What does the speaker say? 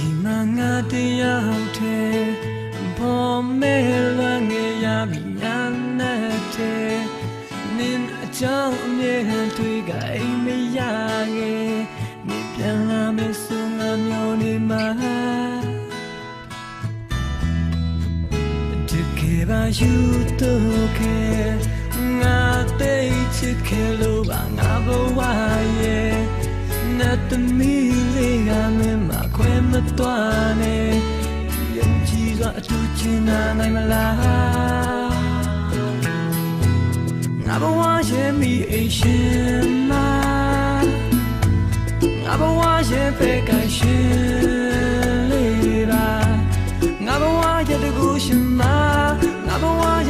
ငါတရားတဲ့ဘောမဲလွန်ငယ်ရပြီညာနဲ့တဲ့နင်အကြောင်းအမြဲတမ်းတွေ့ကအိမ်မရငယ်နေပြန်လာမယ်ဆိုငါမျောနေမှာတကယ်ပါယူတော့ခဲငါတိတ်ချစ်ခဲလို့ပါငါဘဝရဲ့နတ်သမီးလေးကမင်းမ ပ်သွားနေယုံကြည်စွာအထူးချင်နာနိုင်မလားငါဘဝရဲ့မိအိမ်ရှင်မငါဘဝရဲ့ဖေကရှင်လေးပါငါဘဝရဲ့တကူရှင်မငါဘဝရဲ့